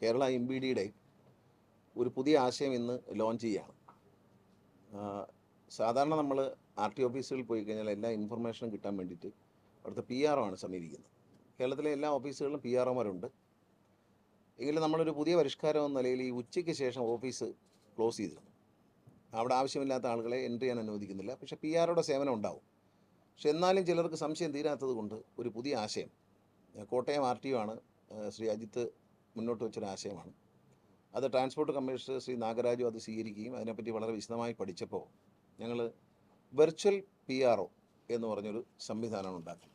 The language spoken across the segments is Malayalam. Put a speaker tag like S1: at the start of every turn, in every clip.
S1: കേരള എം ബി ഡിയുടെ ഒരു പുതിയ ആശയം ഇന്ന് ലോഞ്ച് ചെയ്യുകയാണ് സാധാരണ നമ്മൾ ആർ ടി ഓഫീസുകളിൽ പോയി കഴിഞ്ഞാൽ എല്ലാ ഇൻഫർമേഷനും കിട്ടാൻ വേണ്ടിയിട്ട് അവിടുത്തെ പി ആർ ആണ് സമീപിക്കുന്നത്. കേരളത്തിലെ എല്ലാ ഓഫീസുകളിലും പി ആർ ഒമാരുണ്ട് എങ്കിലും നമ്മളൊരു പുതിയ പരിഷ്കാരം എന്ന നിലയിൽ ഈ ഉച്ചയ്ക്ക് ശേഷം ഓഫീസ് ക്ലോസ് ചെയ്തിരുന്നു. അവിടെ ആവശ്യമില്ലാത്ത ആളുകളെ എൻട്രി ചെയ്യാൻ അനുവദിക്കുന്നില്ല. പക്ഷേ പി ആറുടെ സേവനം ഉണ്ടാവും. പക്ഷെ എന്നാലും ചിലർക്ക് സംശയം തീരാത്തത് കൊണ്ട് ഒരു പുതിയ ആശയം കോട്ടയം ആർ ടി ആണ് ശ്രീ അജിത്ത് മുന്നോട്ട് വെച്ചൊരു ആശയമാണ്. അത് ട്രാൻസ്പോർട്ട് കമ്മീഷണർ ശ്രീ നാഗരാജു അത് സ്വീകരിക്കുകയും അതിനെപ്പറ്റി വളരെ വിശദമായി പഠിച്ചപ്പോൾ ഞങ്ങൾ വെർച്വൽ പി ആർ ഒ എന്ന് പറഞ്ഞൊരു സംവിധാനമാണ് ഉണ്ടാക്കുന്നത്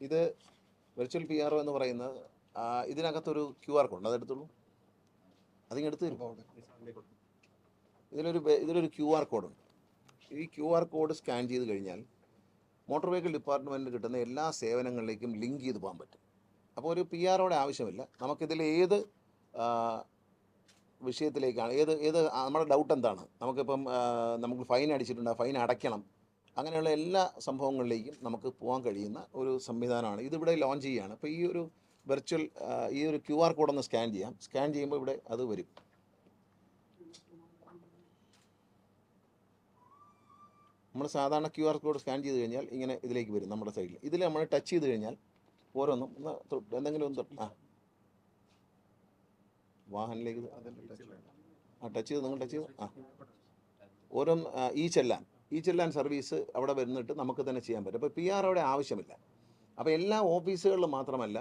S1: ഇത് വെർച്വൽ പി ആർ ഒ എന്ന് പറയുന്നത് ഇതിനകത്തൊരു ക്യു ആർ കോഡ് അതെടുത്തുള്ളൂ അതിങ്ങെടുത്ത് ഇതിലൊരു ഇതിലൊരു ക്യു ആർ കോഡുണ്ട് ഈ ക്യു ആർ കോഡ് സ്കാൻ ചെയ്ത് കഴിഞ്ഞാൽ മോട്ടോർ വെഹിക്കിൾ ഡിപ്പാർട്ട്മെന്റിന് കിട്ടുന്ന എല്ലാ സേവനങ്ങളിലേക്കും ലിങ്ക് ചെയ്ത് പോകാൻ പറ്റും. അപ്പോൾ ഒരു പി ആറോടെ ആവശ്യമില്ല. നമുക്കിതിൽ ഏത് വിഷയത്തിലേക്കാണ് ഏത് ഏത് നമ്മുടെ ഡൗട്ട് എന്താണ്? നമുക്കിപ്പം നമുക്ക് ഫൈൻ അടിച്ചിട്ടുണ്ട്? ഫൈൻ അടയ്ക്കണം. അങ്ങനെയുള്ള എല്ലാ സംഭവങ്ങളിലേക്കും നമുക്ക് പോകാൻ കഴിയുന്ന ഒരു സംവിധാനമാണ്. ഇതിവിടെ ലോഞ്ച് ചെയ്യുകയാണ് അപ്പോൾ ഈ ഒരു വെർച്വൽ ഈ ഒരു ക്യു ആർ കോഡ് ഒന്ന് സ്കാൻ ചെയ്യാം. സ്കാൻ ചെയ്യുമ്പോൾ ഇവിടെ അത് വരും. നമ്മൾ സാധാരണ ക്യു ആർ കോഡ് സ്കാൻ ചെയ്ത് കഴിഞ്ഞാൽ ഇങ്ങനെ ഇതിലേക്ക് വരും നമ്മുടെ സൈഡിൽ ഇതിൽ നമ്മൾ ടച്ച് ചെയ്ത് കഴിഞ്ഞാൽ ഓരോന്നും ഒന്ന് തൊട്ട് എന്തെങ്കിലും ഒന്ന് തൊട്ട് ആ. വാഹനിലേക്ക് ആ ടച്ച് ചെയ്ത് നിങ്ങൾ ടച്ച് ചെയ്ത്. ആ. ഓരോ ഈ ചെല്ലാൻ. ഈ ചെല്ലാൻ സർവീസ് അവിടെ വരുന്നിട്ട് നമുക്ക് തന്നെ ചെയ്യാൻ പറ്റും. അപ്പോൾ പി ആർ അവിടെ ആവശ്യമില്ല. അപ്പോൾ എല്ലാ ഓഫീസുകളിലും മാത്രമല്ല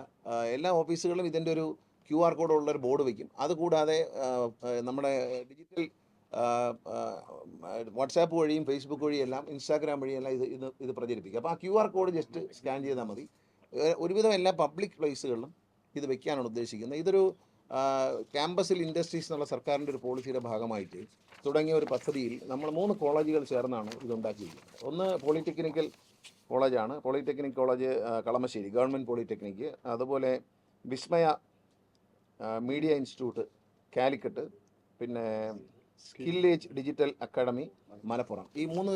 S1: എല്ലാ ഓഫീസുകളിലും ഇതിന്റെ ഒരു ക്യു ആർ കോഡ് ഉള്ളൊരു ബോർഡ് വയ്ക്കും അതുകൂടാതെ നമ്മുടെ ഡിജിറ്റൽ വാട്സാപ്പ് വഴിയും ഫേസ്ബുക്ക് വഴിയും എല്ലാം ഇൻസ്റ്റാഗ്രാം വഴിയെല്ലാം ഇത് ഇത് ഇത് പ്രചരിപ്പിക്കും. അപ്പോൾ ആ Q R code just scan ചെയ്താൽ മതി. ഒരുവിധം എല്ലാ പബ്ലിക് പ്ലേസുകളിലും ഇത് വെക്കാനാണ് ഉദ്ദേശിക്കുന്നത്. ഇതൊരു ക്യാമ്പസിൽ ഇൻഡസ്ട്രീസ് എന്നുള്ള സർക്കാരിന്റെ ഒരു പോളിസിയുടെ ഭാഗമായിട്ട് തുടങ്ങിയ ഒരു പദ്ധതിയിൽ നമ്മൾ മൂന്ന് കോളേജുകൾ ചേർന്നാണ് ഇതുണ്ടാക്കിയിരിക്കുന്നത് ഒന്ന് പോളിടെക്നിക്കൽ കോളേജാണ് polytechnic college Kalamassery government polytechnic അതുപോലെ വിസ്മയ മീഡിയ ഇൻസ്റ്റിറ്റ്യൂട്ട് കാലിക്കട്ട് പിന്നെ സ്കില്ലേജ് ഡിജിറ്റൽ അക്കാഡമി മലപ്പുറം. ഈ മൂന്ന്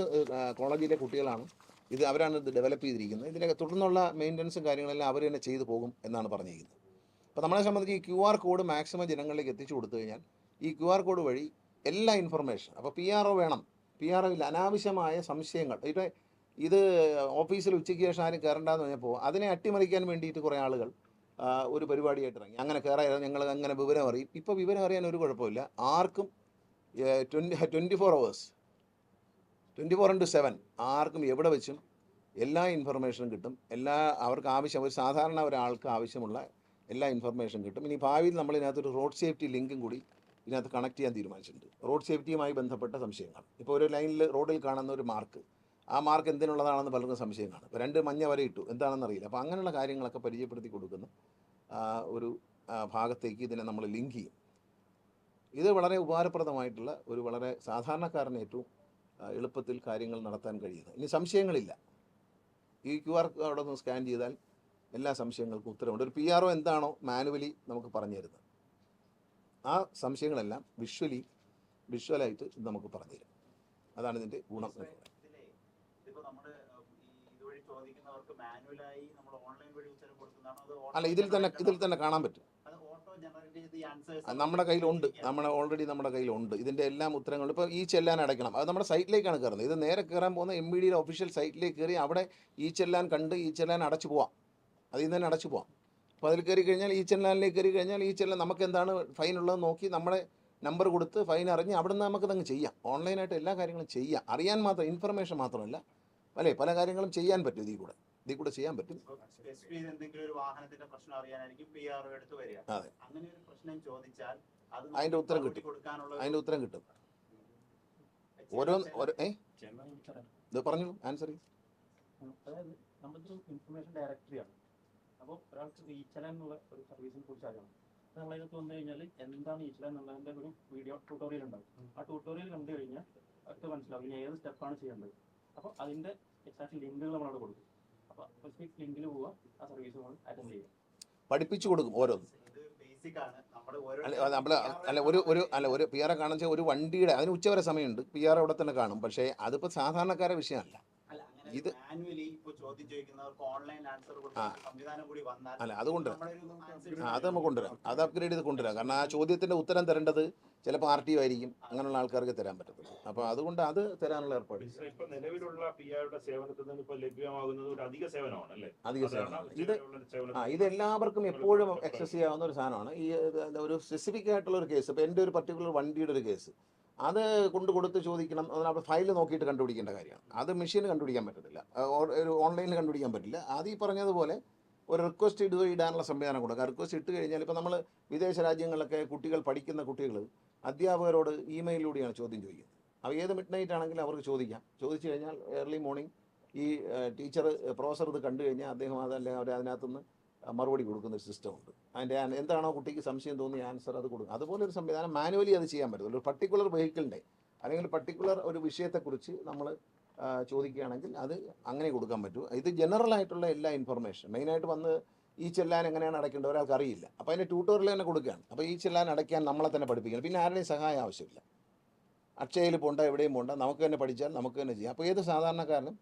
S1: കോളേജിലെ കുട്ടികളാണ് ഇത് അവരാണ് ഇത് ഡെവലപ്പ് ചെയ്തിരിക്കുന്നത്. ഇതിനൊക്കെ തുടർന്നുള്ള മെയിന്റനൻസും കാര്യങ്ങളെല്ലാം അവർ തന്നെ ചെയ്തു പോകും എന്നാണ് പറഞ്ഞിരിക്കുന്നത്. അപ്പോൾ നമ്മളെ സംബന്ധിച്ച് ഈ ക്യു ആർ കോഡ് മാക്സിമം ജനങ്ങളിലേക്ക് എത്തിച്ചു കൊടുത്തു കഴിഞ്ഞാൽ ഈ ക്യു ആർ കോഡ് വഴി എല്ലാ ഇൻഫർമേഷൻ അപ്പോൾ പി ആർ ഒ വേണം. പി ആർ ഒയിൽ അനാവശ്യമായ സംശയങ്ങൾ. ഇപ്പോൾ ഇത് ഓഫീസിൽ ഉച്ചയ്ക്ക് ശേഷം ആരും കയറണ്ടെന്ന് പറഞ്ഞപ്പോൾ അതിനെ അട്ടിമറിക്കാൻ വേണ്ടിയിട്ട് കുറേ ആളുകൾ ഒരു പരിപാടിയായിട്ട് ഇറങ്ങി. അങ്ങനെ കയറാൻ ഞങ്ങൾ അങ്ങനെ വിവരം അറിയും. ഇപ്പോൾ വിവരം അറിയാൻ ഒരു കുഴപ്പമില്ല. ആർക്കും twenty twenty four hours twenty four into seven ആർക്കും എവിടെ വെച്ചും എല്ലാ ഇൻഫർമേഷനും കിട്ടും. എല്ലാ അവർക്ക് ആവശ്യം ഒരു സാധാരണ ഒരാൾക്ക് ആവശ്യമുള്ള എല്ലാ ഇൻഫർമേഷൻ കിട്ടും. ഇനി ഭാവിയിൽ നമ്മൾ ഇതിനകത്തൊരു റോഡ് സേഫ്റ്റി ലിങ്കും കൂടി ഇതിനകത്ത് കണക്ട് ചെയ്യാൻ തീരുമാനിച്ചിട്ടുണ്ട്. റോഡ് സേഫ്റ്റിയുമായി ബന്ധപ്പെട്ട സംശയങ്ങൾ. ഇപ്പോൾ ഒരു ലൈനിൽ റോഡിൽ കാണുന്ന ഒരു മാർക്ക് ആ മാർക്ക് എന്തിനുള്ളതാണെന്ന് പലർക്കും സംശയം കാണും ഇപ്പോൾ രണ്ട് മഞ്ഞ വരെ ഇട്ടു എന്താണെന്ന് അറിയില്ല. അപ്പോൾ അങ്ങനെയുള്ള കാര്യങ്ങളൊക്കെ പരിചയപ്പെടുത്തി കൊടുക്കുന്ന. ഒരു ഭാഗത്തേക്ക് ഇതിനെ നമ്മൾ ലിങ്ക് ചെയ്യും. ഇത് വളരെ ഉപകാരപ്രദമായിട്ടുള്ള ഒരു വളരെ സാധാരണക്കാരന് ഏറ്റവും എളുപ്പത്തിൽ കാര്യങ്ങൾ നടത്താൻ കഴിയുന്നത്. ഇനി സംശയങ്ങളില്ല. ഈ ക്യു ആർ കോഡ് ഒന്ന് സ്കാൻ ചെയ്താൽ എല്ലാ സംശയങ്ങൾക്കും ഉത്തരവുണ്ട് ഒരു പി ആർ ഒ എന്താണോ മാനുവലി നമുക്ക് പറഞ്ഞു തരുന്നത്. ആ സംശയങ്ങളെല്ലാം വിഷ്വലി വിഷ്വലായിട്ട് നമുക്ക് പറഞ്ഞു തരും. അതാണ് ഇതിന്റെ ഗുണം എന്ന് പറയുന്നത്.
S2: ഇതിലേ, ഇതിപ്പോ നമ്മൾ ഈ ഇതുവഴി ചോദിക്കുന്നവർക്ക് മാനുവലായി നമ്മൾ ഓൺലൈൻ വഴി ഉത്തരം കൊടുക്കുന്നതാണോ അതോ
S1: അല്ല ഇതിൽ തന്നെ ഇതിൽ തന്നെ കാണാൻ പറ്റും. നമ്മുടെ കയ്യിലുണ്ട്. നമ്മുടെ ഓൾറെഡി നമ്മുടെ കയ്യിലുണ്ട്. ഇതിന്റെ എല്ലാം ഉത്തരങ്ങളും ഇപ്പോൾ ഈ ചെല്ലാൻ അടയ്ക്കണം. അത് നമ്മുടെ സൈറ്റിലേക്കാണ് കയറുന്നത്. ഇത് നേരെ കയറാൻ പോകുന്ന എം ബി ഡിയുടെ ഒഫീഷ്യൽ സൈറ്റിലേക്ക് കയറി അവിടെ ഈ ചെല്ലാൻ കണ്ട് ഈ ചെല്ലാൻ അടച്ചു പോവാം. അതിൽ നിന്ന് തന്നെ അടച്ചു പോവാം. അപ്പോൾ അതിൽ കയറി കഴിഞ്ഞാൽ ഈ ചെല്ലാനിലേക്ക് കയറി കഴിഞ്ഞാൽ ഈ ചെല്ലാൻ നമുക്ക് എന്താണ് ഫൈൻ ഉള്ളത് നോക്കി നമ്മുടെ നമ്പർ കൊടുത്ത് ഫൈൻ അറിഞ്ഞ് അവിടെ നിന്ന് നമുക്കതങ്ങ് ചെയ്യാം. ഓൺലൈനായിട്ട് എല്ലാ കാര്യങ്ങളും ചെയ്യാം. അറിയാൻ മാത്രം ഇൻഫർമേഷൻ മാത്രമല്ല. അല്ലേ? പല കാര്യങ്ങളും ചെയ്യാൻ പറ്റും ഇതിൽ കൂടെ. ഇതിൽ കൂടെ ചെയ്യാൻ പറ്റും.
S2: സ്പെസിഫൈ എന്തെങ്കിലും ഒരു വാഹനത്തിന്റെ പ്രശ്നം അറിയാനായിരിക്കും പി ആർ വരിക.
S1: അതെ.
S2: അങ്ങനെ ഒരു പ്രശ്നം ചോദിച്ചാൽ അത്
S1: അതിന്റെ ഉത്തരം കിട്ടും.
S2: അതിന്റെ
S1: അതിന്റെ ഉത്തരം കിട്ടും. ഓരോ ഓരോ ഏ? ഇത് പറഞ്ഞു ആൻസർ
S3: നമ്മളൊരു ഇൻഫർമേഷൻ ഡയറക്ടറിയാണ് അപ്പോൾ ഒരാൾക്ക് ഈച്ചല എന്നുള്ള ഒരു സർവീസിനെ കുറിച്ച് അറിയണം. നമ്മളതിനകത്ത് വന്നു കഴിഞ്ഞാൽ എന്താണ് ഈച്ചല എന്നുള്ളതിന്റെ ഒരു വീഡിയോ ട്യൂട്ടോറിയൽ ഉണ്ടാവും. ആ ട്യൂട്ടോറിയൽ കണ്ടു കഴിഞ്ഞാൽ അടുത്ത് മനസ്സിലാവും ഇനി ഏത് സ്റ്റെപ്പാണ് ചെയ്യേണ്ടത്. അപ്പോൾ അതിന്റെ എക്സാക്ട് ലിങ്കുകൾ നമ്മളവിടെ കൊടുക്കും. അപ്പോൾ സ്പെസിഫിക് ലിങ്കിൽ പോവുക ആ സർവീസ് നമ്മൾ അറ്റൻഡ് ചെയ്യുക.
S1: പഠിപ്പിച്ചു കൊടുക്കും ഓരോന്ന്.
S2: ഇത് ബേസിക് ആണ്. നമ്മുടെ ഓരോ
S1: അല്ല നമ്മൾ അല്ല ഒരു ഒരു അല്ല ഒരു പി ആർ കാണാൻ വെച്ചാൽ ഒരു വണ്ടിയുടെ അതിന് ഉച്ചവരെ സമയമുണ്ട്. പി ആർ അവിടെ തന്നെ കാണും. പക്ഷേ അതിപ്പോൾ സാധാരണക്കാരെ വിഷയമല്ല. ഇത്
S2: മാനുവലി ഇപ്പൊ ചോദ്യം ഓൺലൈൻ ആൻസർ
S1: ആ.
S2: സംവിധാനം കൂടി വന്നാൽ
S1: അല്ല അത് കൊണ്ടുവരാം. അത് നമുക്ക് കൊണ്ടുവരാം. അത് അപ്ഗ്രേഡ് ചെയ്ത് കൊണ്ടുവരാം. കാരണം ആ ചോദ്യത്തിന്റെ ഉത്തരം തരേണ്ടത് ചില ആർ ടി ആയിരിക്കും അങ്ങനെയുള്ള ആൾക്കാർക്ക് തരാൻ പറ്റത്തില്ല. അപ്പൊ അതുകൊണ്ട് അത് തരാനുള്ള ഏർപ്പാട്.
S4: നിലവിലുള്ള പി ഐയുടെ സേവനത്തിൽ നിന്ന് ഇപ്പൊ ലഭ്യമാകുന്നത് ഒരു അധിക സേവനമാണ് അല്ലേ?
S1: അധിക
S4: സാധാരണ
S1: ഇത് ആ ഇത് എല്ലാവർക്കും എപ്പോഴും ആക്സസ് ചെയ്യാവുന്ന ഒരു സാധനമാണ്. ഈ ഒരു സ്പെസിഫിക് ആയിട്ടുള്ള ഒരു കേസ് ഇപ്പൊ എന്റെ ഒരു പർട്ടിക്കുലർ വണ്ടിയുടെ ഒരു കേസ് അത് കൊണ്ട് കൊടുത്ത് ചോദിക്കണം. അതിനകത്ത് ഫയൽ നോക്കിയിട്ട് കണ്ടുപിടിക്കേണ്ട കാര്യമാണ്. അത് മെഷീന് കണ്ടുപിടിക്കാൻ പറ്റത്തില്ല. ഒരു ഓൺലൈനിൽ കണ്ടുപിടിക്കാൻ പറ്റില്ല. അത് ഈ പറഞ്ഞതുപോലെ ഒരു റിക്വസ്റ്റ് ഇടുക ഇടാനുള്ള സംവിധാനം കൊടുക്കുക. റിക്വസ്റ്റ് ഇട്ട് കഴിഞ്ഞാൽ ഇപ്പോൾ നമ്മൾ വിദേശ രാജ്യങ്ങളിലൊക്കെ കുട്ടികൾ പഠിക്കുന്ന കുട്ടികൾ അധ്യാപകരോട് ഇമെയിലിലൂടെയാണ് ചോദ്യം ചോദിക്കുന്നത്. അപ്പോൾ ഏത് മിഡ് നൈറ്റ് ആണെങ്കിലും അവർക്ക് ചോദിക്കാം. ചോദിച്ചു കഴിഞ്ഞാൽ ഏർലി മോർണിംഗ് ഈ ടീച്ചർ പ്രൊഫസർ ഇത് കണ്ടു കഴിഞ്ഞാൽ അദ്ദേഹം അതല്ലേ അവർ അതിനകത്തുനിന്ന് മറുപടി കൊടുക്കുന്ന ഒരു സിസ്റ്റം ഉണ്ട്. അതിന്റെ എന്താണോ കുട്ടിക്ക് സംശയം തോന്നിയ ആൻസർ അത് കൊടുക്കും. അതുപോലെ ഒരു സംവിധാനം മാനുവലി അത് ചെയ്യാൻ പറ്റുള്ളൂ ഒരു പർട്ടിക്കുലർ വെഹിക്കിളിന്റെ അല്ലെങ്കിൽ പർട്ടിക്കുലർ ഒരു വിഷയത്തെക്കുറിച്ച് നമ്മൾ ചോദിക്കുകയാണെങ്കിൽ അത് അങ്ങനെ കൊടുക്കാൻ പറ്റും. ഇത് ജനറൽ ആയിട്ടുള്ള എല്ലാ ഇൻഫർമേഷൻ മെയിനായിട്ട് വന്ന് ഈ ചെല്ലാൻ എങ്ങനെയാണ് അടയ്ക്കേണ്ടത് ഒരാൾക്ക് അറിയില്ല. അപ്പോൾ അതിന്റെ ട്യൂട്ടോറിയൽ തന്നെ കൊടുക്കുകയാണ്. അപ്പോൾ ഈ ചെല്ലാൻ അടയ്ക്കാൻ നമ്മളെ തന്നെ പഠിപ്പിക്കണം. പിന്നെ ആരുടെയും സഹായം ആവശ്യമില്ല. അക്ഷയയിൽ പോണ്ട എവിടെയും പോണ്ട നമുക്ക് തന്നെ പഠിച്ചാൽ നമുക്ക് തന്നെ ചെയ്യാം. അപ്പോൾ ഏത് സാധാരണക്കാരനും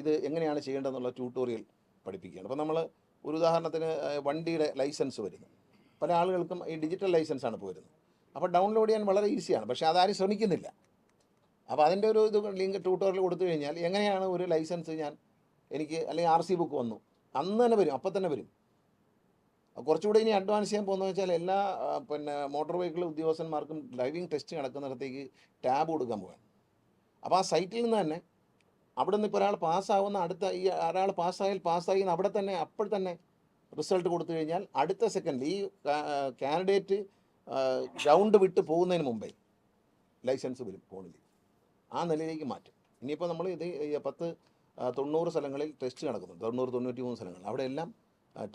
S1: ഇത് എങ്ങനെയാണ് ചെയ്യേണ്ടതെന്നുള്ള ട്യൂട്ടോറിയൽ പഠിപ്പിക്കുകയാണ്. അപ്പോൾ നമ്മൾ ഒരു ഉദാഹരണത്തിന് വണ്ടിയുടെ ലൈസൻസ് വരുന്നു. പല ആളുകൾക്കും ഈ ഡിജിറ്റൽ ലൈസൻസ് ഇപ്പോൾ വരുന്നത് അപ്പോൾ ഡൗൺലോഡ് ചെയ്യാൻ വളരെ ഈസിയാണ്. പക്ഷേ അതാരും ശ്രമിക്കുന്നില്ല. അപ്പോൾ അതിന്റെ ഒരു ഇത് ലിങ്ക് ട്യൂട്ടോറിയൽ കൊടുത്തു കഴിഞ്ഞാൽ എങ്ങനെയാണ് ഒരു ലൈസൻസ് ഞാൻ എനിക്ക് അല്ലെങ്കിൽ ആർ സി ബുക്ക് വന്നു. അന്ന് തന്നെ വരും അപ്പം തന്നെ വരും. കുറച്ചുകൂടി ഇനി അഡ്വാൻസ് ചെയ്യാൻ പോകുന്നത് വെച്ചാൽ എല്ലാ പിന്നെ മോട്ടോർ വെഹിക്കിൾ ഉദ്യോഗസ്ഥന്മാർക്കും ഡ്രൈവിംഗ് ടെസ്റ്റ് നടക്കുന്നിടത്തേക്ക് ടാബ് കൊടുക്കാൻ പോകാൻ അപ്പോൾ ആ സൈറ്റിൽ നിന്ന് തന്നെ അവിടെ നിന്ന് ഇപ്പോൾ ഒരാൾ പാസ്സാവുന്ന അടുത്ത ഈ ഒരാൾ പാസ്സായാൽ പാസ്സായി അവിടെ തന്നെ അപ്പോൾ തന്നെ റിസൾട്ട് കൊടുത്തു കഴിഞ്ഞാൽ അടുത്ത സെക്കൻഡിൽ ഈ കാൻഡിഡേറ്റ് ഗ്രൗണ്ട് വിട്ട് പോകുന്നതിന് മുമ്പേ ലൈസൻസ് വരും ഫോണിൽ ആ നിലയിലേക്ക് മാറ്റും. ഇനിയിപ്പോൾ നമ്മൾ ഇത് പത്ത് തൊണ്ണൂറ് സ്ഥലങ്ങളിൽ ടെസ്റ്റ് നടക്കുന്നു. തൊണ്ണൂറ് തൊണ്ണൂറ്റി മൂന്ന് സ്ഥലങ്ങൾ അവിടെയെല്ലാം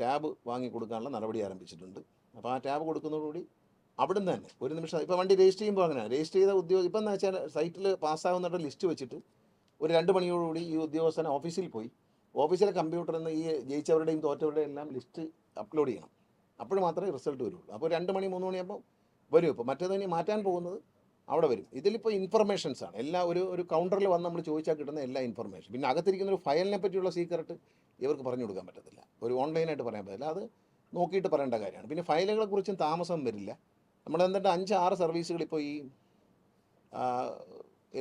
S1: ടാബ് വാങ്ങി കൊടുക്കാനുള്ള നടപടി ആരംഭിച്ചിട്ടുണ്ട്. അപ്പോൾ ആ ടാബ് കൊടുക്കുന്നതോടുകൂടി അവിടെ നിന്ന് തന്നെ ഒരു നിമിഷം ഇപ്പോൾ വണ്ടി രജിസ്റ്റർ ചെയ്യുമ്പോൾ അങ്ങനെയാണ് രജിസ്റ്റർ ചെയ്ത ഉദ്യോഗം ഇപ്പം എന്ന് വെച്ചാൽ സൈറ്റിൽ പാസ്സാവുന്നവരുടെ ലിസ്റ്റ് വെച്ചിട്ട് ഒരു രണ്ട് മണിയോടുകൂടി ഈ ഉദ്യോഗസ്ഥൻ ഓഫീസിൽ പോയി. ഓഫീസിലെ കമ്പ്യൂട്ടറിൽ നിന്ന് ഈ ജയിച്ചവരുടെയും തോറ്റവരുടെയും എല്ലാം ലിസ്റ്റ് അപ്ലോഡ് ചെയ്യണം. അപ്പോൾ മാത്രമേ റിസൾട്ട് വരുള്ളൂ. അപ്പോൾ രണ്ട് മണി മൂന്ന് മണിയാകുമ്പോൾ വരും. ഇപ്പോൾ മറ്റേത് ഇനി മാറ്റാൻ പോകുന്നത് അവിടെ വരും. ഇതിലിപ്പോൾ ഇൻഫർമേഷൻസ് ആണ്. എല്ലാ ഒരു ഒരു കൗണ്ടറിൽ വന്ന് നമ്മൾ ചോദിച്ചാൽ കിട്ടുന്ന എല്ലാ ഇൻഫർമേഷൻ പിന്നെ അകത്തിരിക്കുന്ന ഒരു ഫയലിനെ പറ്റിയുള്ള സീക്രട്ട് ഇവർക്ക് പറഞ്ഞു കൊടുക്കാൻ പറ്റത്തില്ല. ഒരു ഓൺലൈനായിട്ട് പറയാൻ പറ്റില്ല അത് നോക്കിയിട്ട് പറയേണ്ട കാര്യമാണ്. പിന്നെ ഫയലുകളെ കുറിച്ചും താമസം വരില്ല. നമ്മൾ എന്നിട്ട് അഞ്ച് ആറ് സർവീസുകൾ ഇപ്പോൾ ഈ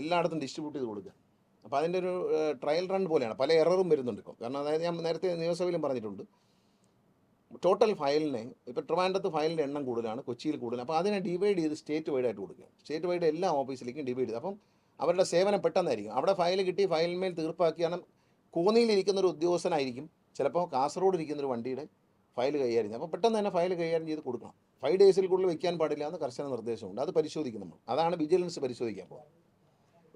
S1: എല്ലായിടത്തും ഡിസ്ട്രിബ്യൂട്ട് ചെയ്ത് കൊടുക്കുക. അപ്പോൾ അതിന്റെ ഒരു ട്രയൽ റൺ പോലെയാണ്. പല എററും വരുന്നുണ്ട് ഇപ്പോൾ കാരണം അതായത് ഞാൻ നേരത്തെ നിയമസഭയിലും പറഞ്ഞിട്ടുണ്ട്. ടോട്ടൽ ഫയലിനെ ഇപ്പോൾ ട്രിവാൻഡ്രത്ത് ഫയലിന്റെ എണ്ണം കൂടുതലാണ് കൊച്ചിയിൽ കൂടുതൽ അപ്പോൾ അതിനെ ഡിവൈഡ് ചെയ്ത് സ്റ്റേറ്റ് വൈഡ് ആയിട്ട് കൊടുക്കുക. സ്റ്റേറ്റ് വൈഡ് എല്ലാ ഓഫീസിലേക്കും ഡിവൈഡ് ചെയ്ത്. അപ്പം അവരുടെ സേവനം പെട്ടെന്നായിരിക്കും. അവിടെ ഫയൽ കിട്ടി ഫയലിന്മേൽ തീർപ്പാക്കിയാണ്. കോന്നിയിലിരിക്കുന്ന ഒരു ഉദ്യോഗസ്ഥനായിരിക്കും. ചിലപ്പോൾ കാസർഗോഡ് ഇരിക്കുന്ന ഒരു വണ്ടിയുടെ ഫയൽ കൈകാര്യം ചെയ്യും. അപ്പോൾ പെട്ടെന്ന് തന്നെ ഫയൽ കൈകാര്യം ചെയ്ത് കൊടുക്കണം. ഫൈവ് ഡേയ്സിൽ കൂടുതൽ വയ്ക്കാൻ പാടില്ല എന്ന് കർശന നിർദ്ദേശമുണ്ട്. അത് പരിശോധിക്കും നമ്മൾ. അതാണ് വിജിലൻസ് പരിശോധിക്കാൻ പോകുന്നത്.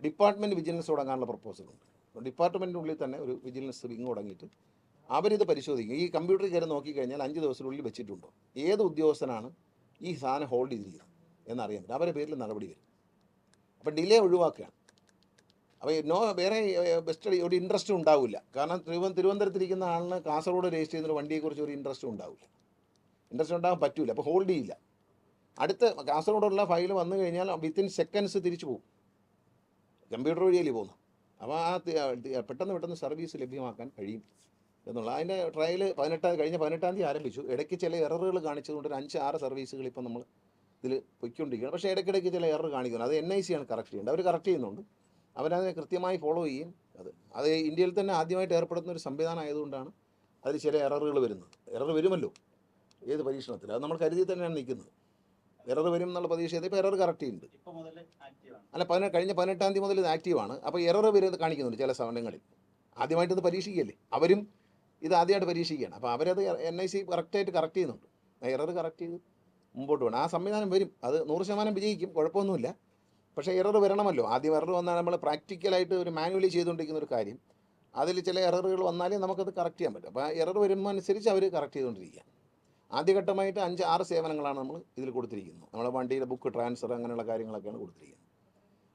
S1: ഡിപ്പാർട്ട്മെന്റ് വിജിലൻസ് തുടങ്ങാനുള്ള പ്രപ്പോസലുണ്ട്. ഡിപ്പാർട്ട്മെന്റിനുള്ളിൽ തന്നെ ഒരു വിജിലൻസ് വിങ് തുടങ്ങിയിട്ട് അവരിത് പരിശോധിക്കും. ഈ കമ്പ്യൂട്ടറിൽ കയറി നോക്കിക്കഴിഞ്ഞാൽ അഞ്ച് ദിവസത്തിനുള്ളിൽ വെച്ചിട്ടുണ്ടോ? ഏത് ഉദ്യോഗസ്ഥനാണ് ഈ സാധനം ഹോൾഡ് ചെയ്തിരിക്കുന്നത് എന്നറിയാൻ പറ്റും. അവരുടെ പേരിൽ നടപടി വരും. അപ്പം ഡിലേ ഒഴിവാക്കുകയാണ്. അപ്പോൾ നോ വേറെ ബെസ്റ്റ് ഒരു ഇൻട്രസ്റ്റ് ഉണ്ടാവില്ല. കാരണം തിരുവ തിരുവനന്തപുരത്തിരിക്കുന്ന ആളിന് കാസർഗോഡ് രജിസ്റ്റർ ചെയ്യുന്ന ഒരു വണ്ടിയെക്കുറിച്ച് ഒരു ഇൻട്രസ്റ്റ് ഉണ്ടാവില്ല. ഇൻട്രസ്റ്റ് ഉണ്ടാകാൻ പറ്റില്ല അപ്പോൾ ഹോൾഡ് ചെയ്യില്ല. അടുത്ത കാസർഗോഡുള്ള ഫയൽ വന്നു കഴിഞ്ഞാൽ വിത്തിൻ സെക്കൻഡ്സ് തിരിച്ചു പോകും. കമ്പ്യൂട്ടർ വഴിയല്ലേ പോകുന്നു അപ്പോൾ ആ പെട്ടെന്ന് പെട്ടെന്ന് സർവീസ് ലഭ്യമാക്കാൻ കഴിയും എന്നുള്ള. അതിന്റെ ട്രയൽ പതിനെട്ടാം കഴിഞ്ഞ പതിനെട്ടാം തീയതി ആരംഭിച്ചു. ഇടയ്ക്ക് ചില എററുകൾ കാണിച്ചതുകൊണ്ട് ഒരു അഞ്ച് ആറ് സർവീസുകൾ ഇപ്പം നമ്മൾ ഇതിൽ പൊയ്ക്കൊണ്ടിരിക്കുകയാണ്. പക്ഷേ ഇടയ്ക്കിടയ്ക്ക് ചില എറർ കാണിക്കുന്നു. അത് എൻ ഐ സി ആണ് കറക്റ്റ് ചെയ്യേണ്ടത്. അവർ കറക്റ്റ് ചെയ്യുന്നുണ്ട്. അവരതിനെ കൃത്യമായി ഫോളോ ചെയ്യും അത്. അത് ഇന്ത്യയിൽ തന്നെ ആദ്യമായിട്ട് ഏർപ്പെടുന്ന ഒരു സംവിധാനം ആയതുകൊണ്ടാണ് അതിൽ ചില എററുകൾ വരുന്നത്. എറർ വരുമല്ലോ. ഏത് പരീക്ഷണത്തിൽ അത് നമ്മൾ കരുതി തന്നെയാണ് നിൽക്കുന്നത്. എറർ വരും എന്നുള്ള പ്രതീക്ഷയിൽ ഇപ്പോൾ എറർ കറക്റ്റ്
S2: ഉണ്ട്
S1: അല്ല പതിനെ കഴിഞ്ഞ പതിനെട്ടാം തീയതി മുതൽ ഇത് ആക്റ്റീവാണ് അപ്പോൾ എറർ വരുന്നത് കാണിക്കുന്നുണ്ട് ചില സമയങ്ങളിൽ. ആദ്യമായിട്ട് ഇത് പരീക്ഷിക്കുകയല്ലേ? അവരും ഇത് ആദ്യമായിട്ട് പരീക്ഷിക്കുകയാണ്. അപ്പോൾ അവരത് എൻ ഐ സി കറക്റ്റായിട്ട് കറക്റ്റ് ചെയ്യുന്നുണ്ട്. എറർ കറക്റ്റ് ചെയ്ത് മുമ്പോട്ട് വേണം ആ സംവിധാനം വരും. അത് നൂറ് ശതമാനം വിജയിക്കും. കുഴപ്പമൊന്നുമില്ല. പക്ഷേ എറർ വരണമല്ലോ. ആദ്യം എറർ വന്നാൽ നമ്മൾ പ്രാക്ടിക്കലായിട്ട് ഒരു മാനുവലി ചെയ്തുകൊണ്ടിരിക്കുന്ന ഒരു കാര്യം. അതിൽ ചില എററുകൾ വന്നാലേ നമുക്കത് കറക്റ്റ് ചെയ്യാൻ പറ്റും. അപ്പോൾ ആ എറർ വരുമ്പോൾ അനുസരിച്ച് അവർ കറക്റ്റ് ചെയ്തുകൊണ്ടിരിക്കുക. ആദ്യഘട്ടമായിട്ട് അഞ്ച് ആറ് സേവനങ്ങളാണ് നമ്മൾ ഇതിൽ കൊടുത്തിരിക്കുന്നത്. നമ്മളെ വണ്ടിയുടെ ബുക്ക് ട്രാൻസ്ഫർ അങ്ങനെയുള്ള കാര്യങ്ങളൊക്കെയാണ് കൊടുത്തിരിക്കുന്നത്.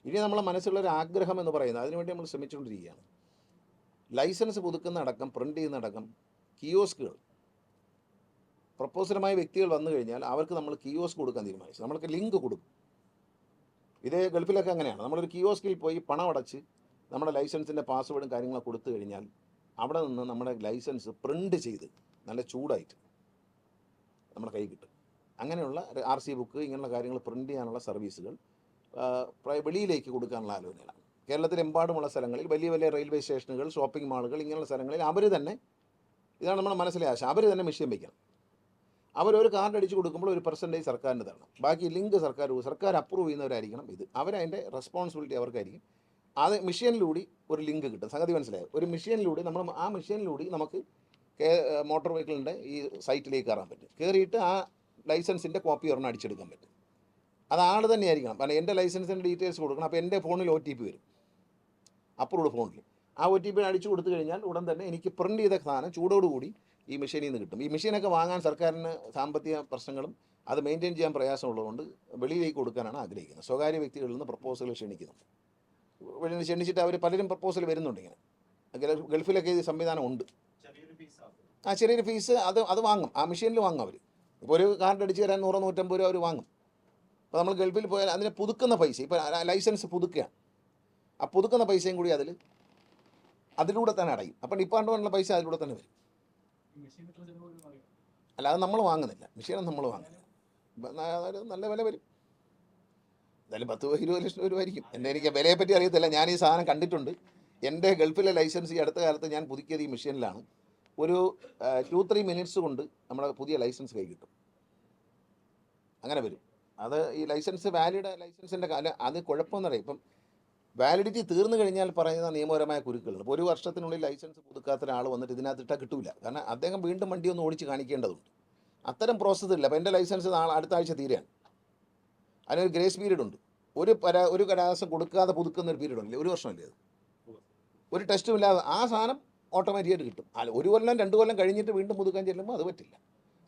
S1: ഇനി നമ്മളെ മനസ്സിലുള്ള ഒരു ആഗ്രഹം എന്ന് പറയുന്നത് അതിനുവേണ്ടി നമ്മൾ ശ്രമിച്ചുകൊണ്ടിരിക്കുകയാണ്. ലൈസൻസ് പുതുക്കുന്ന അടക്കം പ്രിന്റ് ചെയ്യുന്ന അടക്കം കിയോസ്കുകൾ പ്രപ്പോസലുമായ വ്യക്തികൾ വന്നു കഴിഞ്ഞാൽ അവർക്ക് നമ്മൾ കിയോസ്ക് കൊടുക്കാൻ തീരുമാനിച്ചു. നമ്മൾക്ക് ലിങ്ക് കൊടുക്കും. ഇതേ ഗൾഫിലൊക്കെ അങ്ങനെയാണ്. നമ്മളൊരു കിയോസ്കിൽ പോയി പണം അടച്ച് നമ്മുടെ ലൈസൻസിന്റെ പാസ്വേഡും കാര്യങ്ങളൊക്കെ കൊടുത്തു കഴിഞ്ഞാൽ അവിടെ നിന്ന് നമ്മുടെ ലൈസൻസ് പ്രിന്റ് ചെയ്ത് നല്ല ചൂടായിട്ട് നമ്മുടെ കൈ കിട്ടും. അങ്ങനെയുള്ള ആർ സി ബുക്ക് ഇങ്ങനെയുള്ള കാര്യങ്ങൾ പ്രിന്റ് ചെയ്യാനുള്ള സർവീസുകൾ വെളിയിലേക്ക് കൊടുക്കാനുള്ള ആലോചനകളാണ്. കേരളത്തിലെമ്പാടുമുള്ള സ്ഥലങ്ങളിൽ വലിയ വലിയ റെയിൽവേ സ്റ്റേഷനുകൾ ഷോപ്പിംഗ് മാളുകൾ ഇങ്ങനെയുള്ള സ്ഥലങ്ങളിൽ അവർ തന്നെ ഇതാണ് നമ്മുടെ മനസ്സിലെ ആശ. അവർ തന്നെ മെഷീൻ വയ്ക്കണം അവരൊരു കാർഡ് അടിച്ച് കൊടുക്കുമ്പോൾ ഒരു പെർസെന്റേജ് സർക്കാരിന് തരണം. ബാക്കി ലിങ്ക് സർക്കാർ സർക്കാർ അപ്രൂവ് ചെയ്യുന്നവരായിരിക്കണം ഇത്. അവരതിന്റെ റെസ്പോൺസിബിലിറ്റി അവർക്കായിരിക്കും. അത് മെഷീനിലൂടെ ഒരു ലിങ്ക് കിട്ടും. സംഗതി മനസ്സിലായോ? ഒരു മെഷീനിലൂടെ നമ്മൾ ആ മെഷീനിലൂടെ നമുക്ക് മോട്ടോർ വെഹിക്കിളിന്റെ ഈ സൈറ്റിലേക്ക് കയറാൻ പറ്റും. കയറിയിട്ട് ആ ലൈസൻസിന്റെ കോപ്പി ഒരെണ്ണം അടിച്ചെടുക്കാൻ പറ്റും. അത് ആൾ തന്നെ ആയിരിക്കണം കാരണം എന്റെ ലൈസൻസിന്റെ ഡീറ്റെയിൽസ് കൊടുക്കണം. അപ്പോൾ എന്റെ ഫോണിൽ ഒ ടി പി വരും. അപ്രൂവ്ഡ് ഫോണിൽ. ആ ഒ ടി പി അടിച്ചു കൊടുത്തു കഴിഞ്ഞാൽ ഉടൻ തന്നെ എനിക്ക് പ്രിന്റ് ചെയ്ത സാധനം ചൂടോടുകൂടി ഈ മെഷീനിൽ നിന്ന് കിട്ടും. ഈ മെഷീനൊക്കെ വാങ്ങാൻ സർക്കാരിന് സാമ്പത്തിക പ്രശ്നങ്ങളും അത് മെയിന്റെയിൻ ചെയ്യാൻ പ്രയാസമുള്ളതുകൊണ്ട് വെളിയിലേക്ക് കൊടുക്കാനാണ് ആഗ്രഹിക്കുന്നത്. സ്വകാര്യ വ്യക്തികളിൽ നിന്ന് പ്രപ്പോസൽ ക്ഷണിക്കുന്നുണ്ട്. ക്ഷണിച്ചിട്ട് അവർ പലരും പ്രപ്പോസൽ വരുന്നുണ്ട് ഇങ്ങനെ. ഗൾഫിലൊക്കെ ഈ സംവിധാനം ഉണ്ട്. ആ ചെറിയൊരു ഫീസ് അത് അത് വാങ്ങും. ആ മെഷീനിൽ വാങ്ങും അവർ ഇപ്പോൾ ഒരു കാർഡ് അടിച്ച് തരാൻ നൂറോ നൂറ്റമ്പത് രൂപ അവർ വാങ്ങും. അപ്പോൾ നമ്മൾ ഗൾഫിൽ പോയാൽ അതിന് പുതുക്കുന്ന പൈസ ഇപ്പോൾ ലൈസൻസ് പുതുക്കുകയാണ് ആ പുതുക്കുന്ന പൈസയും കൂടി അതിൽ അതിലൂടെ തന്നെ അടയും. അപ്പം ഡിപ്പാർട്ട്മെന്റിലെ പൈസ അതിലൂടെ തന്നെ വരും. അല്ലാതെ നമ്മൾ വാങ്ങുന്നില്ല. മെഷീനും നമ്മൾ വാങ്ങുന്നില്ല. നല്ല വില വരും. എന്തായാലും പത്ത് ഇരുപത് ലക്ഷം രൂപ ആയിരിക്കും. എന്റെ എനിക്ക് വിലയെ പറ്റി അറിയത്തില്ല. ഞാൻ ഈ സാധനം കണ്ടിട്ടുണ്ട്. എന്റെ ഗൾഫിലെ ലൈസൻസ് ഈ അടുത്ത കാലത്ത് ഞാൻ പുതുക്കിയത് ഈ മെഷീനിലാണ് ഒരു ടു ത്രീ മിനിറ്റ്സ് കൊണ്ട് നമ്മുടെ പുതിയ ലൈസൻസ് കൈ കിട്ടും. അങ്ങനെ വരും. അത് ഈ ലൈസൻസ് വാലിഡ് ലൈസൻസിന്റെ കാലം അത് കുഴപ്പമെന്ന് പറയും. ഇപ്പം വാലിഡിറ്റി തീർന്നു കഴിഞ്ഞാൽ പറയുന്ന നിയമപരമായ കുരുക്കുകളുണ്ട്. ഇപ്പോൾ ഒരു വർഷത്തിനുള്ളിൽ ലൈസൻസ് പുതുക്കാത്ത ഒരാൾ വന്നിട്ട് ഇതിനകത്ത് ഇട്ടാൽ കിട്ടില്ല കാരണം അദ്ദേഹം വീണ്ടും വണ്ടി ഒന്ന് ഓടിച്ച് കാണിക്കേണ്ടതുണ്ട്. അത്തരം പ്രോസസ്സ് ഇല്ല. അപ്പോൾ എന്റെ ലൈസൻസ് നാളെ അടുത്ത ആഴ്ച തീരുകയാണ് അതിനൊരു ഗ്രേസ് പീരീഡ് ഉണ്ട്. ഒരു പരാ ഒരു കരാസം കൊടുക്കാതെ പുതുക്കുന്ന ഒരു പീരീഡ് ഉണ്ടല്ലേ? ഒരു വർഷമല്ലേ അത്? ഒരു ടെസ്റ്റും ഇല്ലാതെ ആ സാധനം ഓട്ടോമാറ്റിക്കായിട്ട് കിട്ടും. അല്ല ഒരു കൊല്ലം രണ്ട് കൊല്ലം കഴിഞ്ഞിട്ട് വീണ്ടും പുതുക്കാൻ ചെല്ലുമ്പോൾ അത് പറ്റില്ല.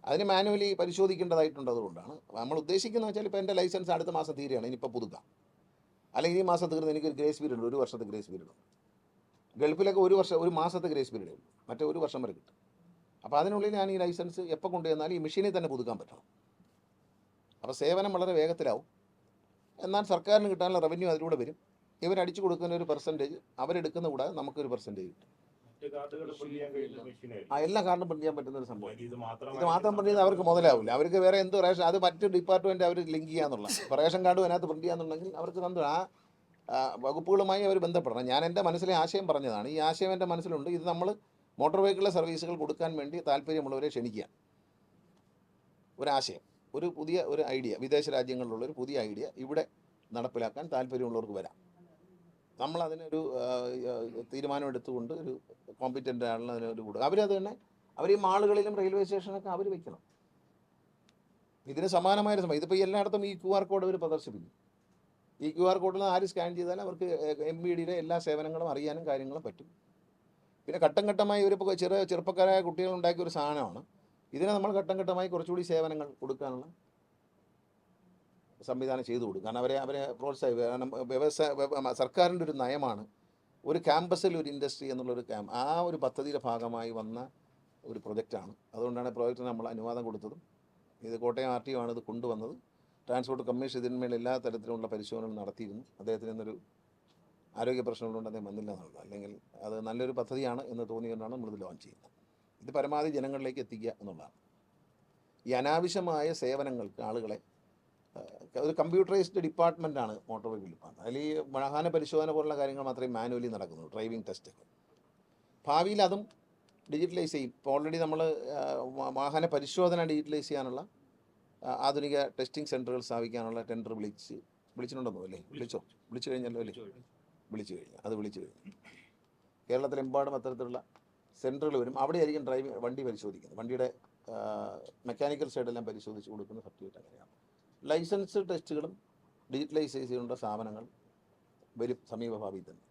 S1: അതിന് മാനുവലി പരിശോധിക്കേണ്ടതായിട്ടുണ്ട് അതുകൊണ്ടാണ്. നമ്മൾ ഉദ്ദേശിക്കുന്നത് വെച്ചാൽ ഇപ്പോൾ എന്റെ ലൈസൻസ് അടുത്ത മാസം തീരുകയാണ് ഇനിയിപ്പോൾ പുതുക്കാം. അല്ലെങ്കിൽ ഈ മാസം തീർന്ന് എനിക്കൊരു ഗ്രേസ് പീരീഡ് ഉണ്ട് ഒരു വർഷത്തെ ഗ്രേസ് പീരീഡ് ഉണ്ട് ഗൾഫിലൊക്കെ ഒരു വർഷം ഒരു മാസത്തെ ഗ്രേസ് പീരീഡേ ഉള്ളൂ. മറ്റേ ഒരു വർഷം വരെ കിട്ടും. അപ്പോൾ അതിനുള്ളിൽ ഞാൻ ഈ ലൈസൻസ് എപ്പോൾ കൊണ്ടുവന്നാലും ഈ മെഷീനിൽ തന്നെ പുതുക്കാൻ പറ്റണം. അപ്പോൾ സേവനം വളരെ വേഗത്തിലാവും. എന്നാൽ സർക്കാരിന് കിട്ടാനുള്ള റവന്യൂ അതിലൂടെ വരും. ഇവരടിച്ചു കൊടുക്കുന്ന ഒരു പെർസെന്റേജ് അവരെടുക്കുന്ന കൂടാതെ നമുക്കൊരു പെർസെന്റേജ് കിട്ടും. ആ എല്ലാ കാർഡും പ്രിന്റ് ചെയ്യാൻ പറ്റുന്ന ഒരു സംഭവം.
S4: ഇത് മാത്രം
S1: പ്രിന്റ് ചെയ്ത് അവർക്ക് മുതലാവില്ല. അവർക്ക് വേറെ എന്തോ റേഷൻ അത് മറ്റു ഡിപ്പാർട്ട്മെന്റ് അവർ ലിങ്ക് ചെയ്യാന്നുള്ള. റേഷൻ കാർഡും അതിനകത്ത് പ്രിന്റ് ചെയ്യാന്നുണ്ടെങ്കിൽ അവർക്ക് സന്തോഷം ആ വകുപ്പുകളുമായി അവർ ബന്ധപ്പെടണം. ഞാൻ എന്റെ മനസ്സിലെ ആശയം പറഞ്ഞതാണ്. ഈ ആശയം എന്റെ മനസ്സിലുണ്ട്. ഇത് നമ്മൾ മോട്ടോർ വെഹിക്കിൾ സർവീസുകൾ കൊടുക്കാൻ വേണ്ടി താല്പര്യമുള്ളവരെ ക്ഷണിക്കുക. ഒരാശയം. ഒരു പുതിയ ഒരു ഐഡിയ വിദേശ രാജ്യങ്ങളിലുള്ള ഒരു പുതിയ ഐഡിയ ഇവിടെ നടപ്പിലാക്കാൻ താല്പര്യമുള്ളവർക്ക് വരാം. നമ്മൾ അതിനൊരു തീരുമാനം എടുത്തുകൊണ്ട് ഒരു കോമ്പിറ്റന്റ് ആളിന് അതിനൊരു കൊടുക്കുക അവരത് തന്നെ അവർ ഈ മാളുകളിലും റെയിൽവേ സ്റ്റേഷനൊക്കെ അവർ വെക്കണം. ഇതിന് സമാനമായ സമയം. ഇതിപ്പോൾ എല്ലായിടത്തും ഈ ക്യു ആർ കോഡ് അവർ പ്രദർശിപ്പിക്കും. ഈ ക്യു ആർ കോഡിൽ ആര് സ്കാൻ ചെയ്താൽ അവർക്ക് എം ബി ഡിയുടെ എല്ലാ സേവനങ്ങളും അറിയാനും കാര്യങ്ങളും പറ്റും. പിന്നെ ഘട്ടം ഘട്ടമായി ഒരു ചെറിയ ചെറുപ്പക്കാരായ കുട്ടികൾ ഉണ്ടാക്കിയ ഒരു സാധനമാണ്. ഇതിനെ നമ്മൾ ഘട്ടം ഘട്ടമായി കുറച്ചുകൂടി സേവനങ്ങൾ കൊടുക്കാനുള്ള സംവിധാനം ചെയ്തു കൊടുക്കും. കാരണം അവരെ അവരെ പ്രോത്സാഹിപ്പിക്കുക കാരണം വ്യവസായ വ്യ- സർക്കാരിന്റെ ഒരു നയമാണ് ഒരു ക്യാമ്പസിൽ ഒരു ഇൻഡസ്ട്രി എന്നുള്ളൊരു ക്യാമ്പ് ആ ഒരു പദ്ധതിയുടെ ഭാഗമായി വന്ന ഒരു പ്രൊജക്റ്റാണ്. അതുകൊണ്ടാണ് പ്രോജക്റ്റിന് നമ്മൾ അനുവാദം കൊടുത്തതും. ഇത് കോട്ടയം ആർ ടി ആണ് ഇത് കൊണ്ടുവന്നത്. ട്രാൻസ്പോർട്ട് കമ്മീഷൻ ഇതിന്മേൽ എല്ലാ തരത്തിലുള്ള പരിശോധനകൾ നടത്തിയിരുന്നു. അദ്ദേഹത്തിന് ഇന്നൊരു ആരോഗ്യ പ്രശ്നങ്ങളുണ്ട് അദ്ദേഹം വന്നില്ല എന്നുള്ളത്. അല്ലെങ്കിൽ അത് നല്ലൊരു പദ്ധതിയാണ് എന്ന് തോന്നിയുകൊണ്ടാണ് നമ്മളിത് ലോഞ്ച് ചെയ്യുന്നത്. ഇത് പരമാവധി ജനങ്ങളിലേക്ക് എത്തിക്കുക എന്നുള്ളതാണ്. ഈ അനാവശ്യമായ സേവനങ്ങൾക്ക് ആളുകളെ ഒരു കമ്പ്യൂട്ടറൈസ്ഡ് ഡിപ്പാർട്ട്മെന്റാണ് മോട്ടോർ വെഹിക്കിൾ അതിൽ ഈ വാഹന പരിശോധന പോലുള്ള കാര്യങ്ങൾ മാത്രമേ മാനുവലി നടക്കുന്നു ഡ്രൈവിംഗ് ടെസ്റ്റൊക്കെ ഭാവിയിൽ അതും ഡിജിറ്റലൈസ് ചെയ്യും. ഇപ്പോൾ ഓൾറെഡി നമ്മൾ വാഹന പരിശോധന ഡിജിറ്റലൈസ് ചെയ്യാനുള്ള ആധുനിക ടെസ്റ്റിംഗ് സെന്ററുകൾ സ്ഥാപിക്കാനുള്ള ടെൻഡർ വിളിച്ച് വിളിച്ചിട്ടുണ്ടെന്നോ അല്ലേ? വിളിച്ചോ? വിളിച്ചു കഴിഞ്ഞല്ലോ അല്ലേ? വിളിച്ചു കഴിഞ്ഞു. അത് വിളിച്ചു കഴിഞ്ഞു. കേരളത്തിലെമ്പാടും അത്തരത്തിലുള്ള സെന്ററുകൾ വരും. അവിടെയായിരിക്കും ഡ്രൈവിംഗ് വണ്ടി പരിശോധിക്കുന്നത്. വണ്ടിയുടെ മെക്കാനിക്കൽ സൈഡെല്ലാം പരിശോധിച്ച് കൊടുക്കുന്ന സർട്ടിഫിക്കറ്റ് അങ്ങനെയാണ്. ലൈസൻസ് ടെസ്റ്റുകളും ഡിജിറ്റലൈസ് ചെയ്യേണ്ട സ്ഥാപനങ്ങൾ വരും സമീപഭാവിയിൽ തന്നെ.